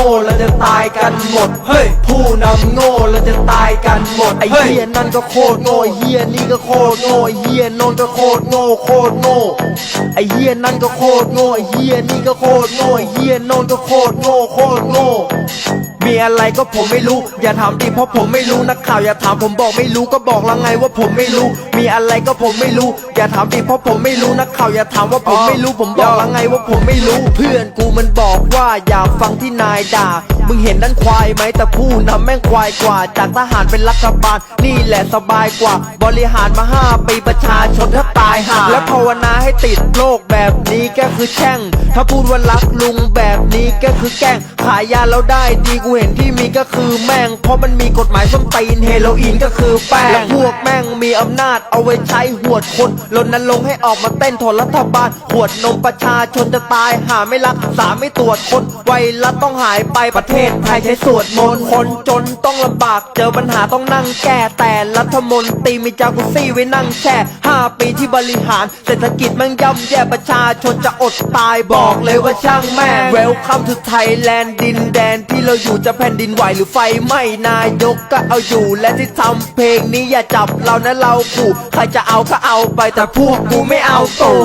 ง่เราจะตายกันหมด เฮ้ย ผู้นำโง่เราจะตายกันหมด ไอ้เฮียนั่นก็โคตรโง่ไอ้เฮียนี่ก็โคตรโง่ไอ้เฮียโนนก็โคตรโง่โคตรโง่ ไอ้เฮียนั่นก็โคตรโง่ไอ้เฮียนี่ก็โคตรโง่ไอ้เฮียโนนก็โคตรโง่โคตรโง่มี อะไรก็ผมไม่รู้ อย่าถามดิเพราะผมไม่รู้นักข่าวอย่าถามผมบอกไม่รู้ก็บอกแล้วไงว่าผมไม่รู้ มีอะไรก็ผมไม่รู้ อย่าถามดิเพราะผมไม่รู้นักข่าวอย่าถามว่าผมไม่รู้ผมบอกแล้วไงว่าผมไม่รู้ เพื่อนกูมันบอกว่าอย่าฟังที่นายด่า มึงเห็นด้านควายไหมแต่ผู้นำแม่งควายกว่า จากทหารเป็นรัฐบาลนี่แหละสบายกว่า บริหารมาห้าปีประชาชนแทบตายห่าและภาวนาให้ติดโรคแบบนี้ก็คือแช่งถ้าพูดว่ารักลุงแบบนี้ก็คือแกล้งขายยาแล้วได้ดีกูเห็นที่มีก็คือแม่ง เพราะมันมีกฎหมายส้มตีนเฮโรอีนก็คือแป้งและพวกแม่งมีอำนาจเอาไว้ใช้หวดคนรณรงค์ให้ออกมาเต้นทนรัฐบาลหวดนมประชาชนจะตายหาไม่รักษาไม่ตรวจคนไวรัสต้องหายไปประเทศไทยใช้สวดมนต์คนจนต้องลำบากเจอปัญหาต้องนั่งแก้แต่รัฐมนตรีมีจากุซี่ไว้นั่งแช่5 ปีที่บริหาร เศรษฐกิจมันย่ำแย่ประชาชนจะอดตายบอกเลยว่าช่างแม่ง Welcome to Thailand ดินแดนที่เราอยู่จะแผ่นดินไหวหรือไฟไหม้นายกก็เอาอยู่และที่ทำเพลงนี้อย่าจับเรานะเราขู่ใครจะเอาก็เอาไปแต่พวกกูไม่เอาตู่